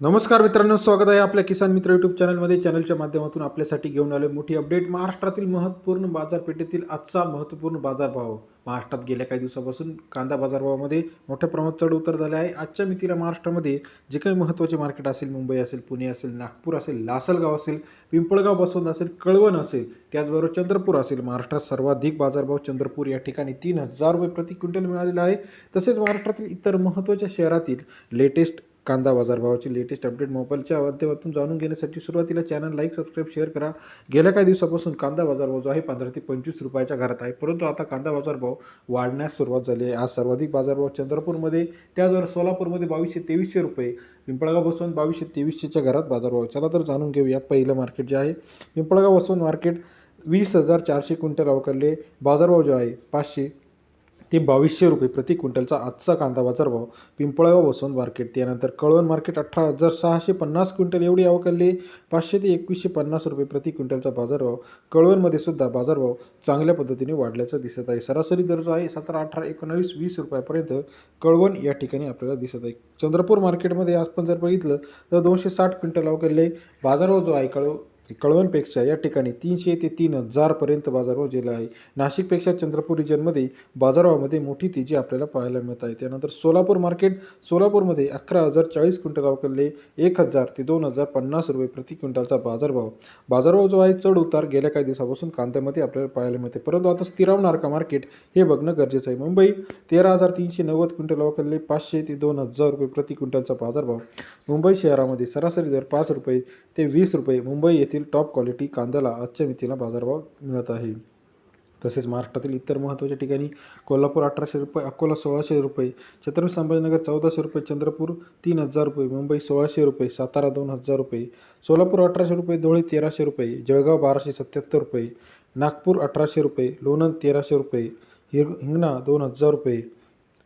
नमस्कार मित्रांनो स्वागत आहे आपल्या किसान मित्र यूट्यूब चॅनलमध्ये चॅनलच्या माध्यमातून आपल्यासाठी घेऊन आले मोठी अपडेट महाराष्ट्रातील महत्त्वपूर्ण बाजारपेठेतील आजचा महत्त्वपूर्ण बाजारभाव. महाराष्ट्रात गेल्या काही दिवसापासून कांदा बाजारभावामध्ये मोठ्या प्रमाणात चढ उतर झाले आहे. आजच्या मितीला महाराष्ट्रामध्ये जे काही महत्त्वाचे मार्केट असेल मुंबई असेल पुणे असेल नागपूर असेल लासलगाव असेल पिंपळगाव बसवंत असेल कळवण असेल त्याचबरोबर चंद्रपूर असेल. महाराष्ट्रात सर्वाधिक बाजारभाव चंद्रपूर या ठिकाणी तीन हजार रुपये प्रति क्विंटल मिळालेला आहे. तसेच महाराष्ट्रातील इतर महत्त्वाच्या शहरातील लेटेस्ट कांदा बाजारभावाची लेटेस्ट अपडेट मोबाईलच्या माध्यमातून जाणून घेण्यासाठी सुरुवातीला चॅनल लाईक सबस्क्राईब शेअर करा. गेल्या काही दिवसापासून कांदा बाजारभाव जो आहे पंधरा ते पंचवीस रुपयाच्या घरात आहे. परंतु आता कांदा बाजारभाव वाढण्यास सुरुवात झाली आहे. आज सर्वाधिक बाजारभाव चंद्रपूरमध्ये त्याचबरोबर सोलापूरमध्ये बावीसशे तेवीसशे रुपये पिंपळगाव बसवंत बावीसशे तेवीसशेच्या घरात बाजारभाव चला तर जाणून घेऊया पहिलं मार्केट जे आहे. पिंपळगाव बसवंत मार्केट वीस हजार चारशे क्विंटल अवकारले बाजारभाव जो आहे पाचशे ते बावीसशे रुपये प्रति क्विंटलचा आजचा कांदा बाजारभाव पिंपळगाव वसंत मार्केट. त्यानंतर कळवण मार्केट अठरा हजार सहाशे पन्नास क्विंटल एवढी अवकालली पाचशे ते एकवीसशे पन्नास रुपये प्रति क्विंटलचा बाजारभाव कळवणमध्ये सुद्धा बाजारभाव चांगल्या पद्धतीने वाढल्याचा दिसत आहे. सरासरी दर जो आहे सतरा अठरा एकोणावीस वीस रुपयापर्यंत कळवण या ठिकाणी आपल्याला दिसत आहे. चंद्रपूर मार्केटमध्ये आज पण जर बघितलं तर दोनशे साठ क्विंटल अवकालले बाजारभाव जो आहे कळव कळवणपेक्षा या ठिकाणी तीनशे ते तीन हजारपर्यंत बाजारभाव गेला आहे. नाशिकपेक्षा चंद्रपूर रिजनमध्ये बाजारभावामध्ये मोठी तेजी आपल्याला पाहायला मिळत आहे. त्यानंतर सोलापूर मार्केट सोलापूरमध्ये अकरा हजार चाळीस क्विंटल अवकलले एक हजार ते दोन हजार पन्नास रुपये प्रति क्विंटलचा बाजारभाव. बाजारभाव जो आहे चढ उतार गेल्या काही दिवसापासून कांद्यामध्ये आपल्याला पाहायला मिळते. परंतु आता स्थिरावणार का मार्केट हे बघणं गरजेचं आहे. मुंबई तेरा हजार तीनशे नव्वद क्विंटल अवकलले पाचशे ते दोन हजार रुपये प्रति क्विंटलचा बाजारभाव. मुंबई शहरामध्ये सरासरी दर पाच रुपये ते वीस रुपये. मुंबई येथील टॉप क्वालिटी कांद्याला आजच्या मितीला बाजारभाव मिळत आहे. तसेच महाराष्ट्रातील इतर महत्त्वाच्या ठिकाणी कोल्हापूर अठराशे रुपये अकोला सोळाशे रुपये छत्रपती संभाजीनगर चौदाशे रुपये चंद्रपूर तीन हजार रुपये मुंबई सोळाशे रुपये सातारा दोन हजार रुपये सोलापूर अठराशे रुपये धुळे तेराशे रुपये जळगाव बाराशे सत्याहत्तर रुपये नागपूर अठराशे रुपये लोणंद तेराशे रुपये हिर हिंगणा दोन हजार रुपये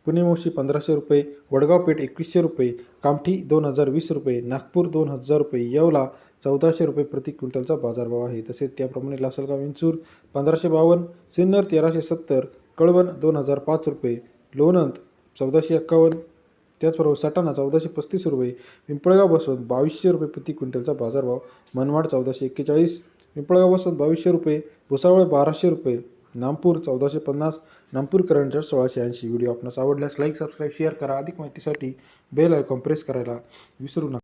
पुणे मोशी पंधराशे रुपये वडगाव पेठ एकवीसशे रुपये कामठी दोन हजार वीस रुपये नागपूर दोन हजार रुपये येवला चौदाशे रुपये प्रति क्विंटलचा बाजारभाव आहे. तसेच त्याप्रमाणे लासलगाव विंचूर पंधराशे बावन्न सिन्नर तेराशे सत्तर कळवण दोन हजार पाच रुपये लोणंद चौदाशे एक्कावन्न त्याचबरोबर सटाणा चौदाशे पस्तीस रुपये पिंपळगाव बसवंत बावीसशे रुपये प्रति क्विंटलचा बाजारभाव मनमाड चौदाशे एक्केचाळीस पिंपळगाव बसवंत बावीसशे रुपये भुसावळ बाराशे रुपये नामपूर चौदाशे पन्नास नामपूर करंट सोळाशे ऐंशी. व्हिडिओ आपणास आवडल्यास लाईक सबस्क्राईब शेअर करा. अधिक माहितीसाठी बेल आयकॉन प्रेस करायला विसरू नका.